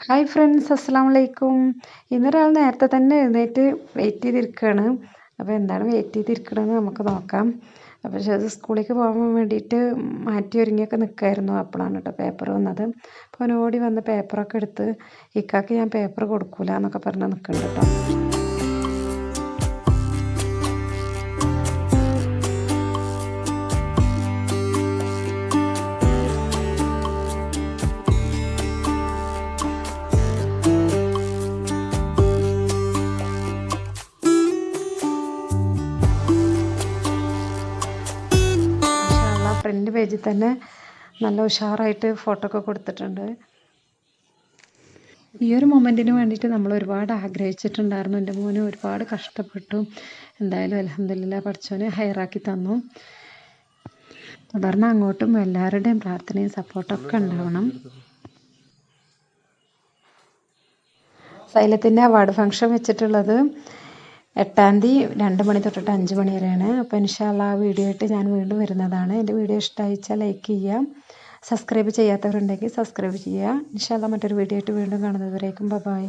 Hi friends അസ്സാം വലൈക്കും ഇന്നൊരാൾ നേരത്തെ തന്നെ എഴുന്നേറ്റ് വെയിറ്റ് ചെയ്തിരിക്കുകയാണ്. അപ്പോൾ എന്താണ് വെയിറ്റ് ചെയ്തിരിക്കണമെന്ന് നമുക്ക് നോക്കാം. അപ്പോൾ അത് സ്കൂളിലേക്ക് പോകാൻ വേണ്ടിയിട്ട് മാറ്റി ഒരുങ്ങിയൊക്കെ നിൽക്കായിരുന്നു അപ്പോഴാണ് കേട്ടോ പേപ്പർ വന്നത്. അപ്പോൾ അവനോടി വന്ന് പേപ്പറൊക്കെ എടുത്ത് ഇക്കാക്ക് ഞാൻ പേപ്പർ കൊടുക്കൂല എന്നൊക്കെ പറഞ്ഞ് നിൽക്കുന്നുണ്ട് കേട്ടോ. ഫ്രണ്ട് പേജിൽ തന്നെ നല്ല ഉഷാറായിട്ട് ഫോട്ടോ ഒക്കെ കൊടുത്തിട്ടുണ്ട്. ഈ ഒരു മൊമെന്റിന് വേണ്ടിയിട്ട് നമ്മൾ ഒരുപാട് ആഗ്രഹിച്ചിട്ടുണ്ടായിരുന്നു. എന്റെ മോന് ഒരുപാട് കഷ്ടപ്പെട്ടു. എന്തായാലും അലഹമില്ല പഠിച്ചോനെ ഹയറാക്കി തന്നു. തുടർന്ന് അങ്ങോട്ടും എല്ലാവരുടെയും പ്രാർത്ഥനയും സപ്പോർട്ടൊക്കെ ഉണ്ടാവണം. സൈലത്തിന്റെ അവാർഡ് ഫംഗ്ഷൻ വെച്ചിട്ടുള്ളത് എട്ടാം തീയതി രണ്ട് മണി തൊട്ടിട്ട് അഞ്ച് മണി വരെയാണ്. അപ്പോൾ ഇൻഷാല്ല ആ വീഡിയോ ആയിട്ട് ഞാൻ വീണ്ടും വരുന്നതാണ്. എന്റെ വീഡിയോ ഇഷ്ടമായിച്ചാൽ ലൈക്ക് ചെയ്യാം. സബ്സ്ക്രൈബ് ചെയ്യാത്തവരുണ്ടെങ്കിൽ സബ്സ്ക്രൈബ് ചെയ്യുക ഇൻഷാല്ല മറ്റൊരു വീഡിയോ ആയിട്ട് വീണ്ടും കാണുന്നതുവരേക്കും. ബൈ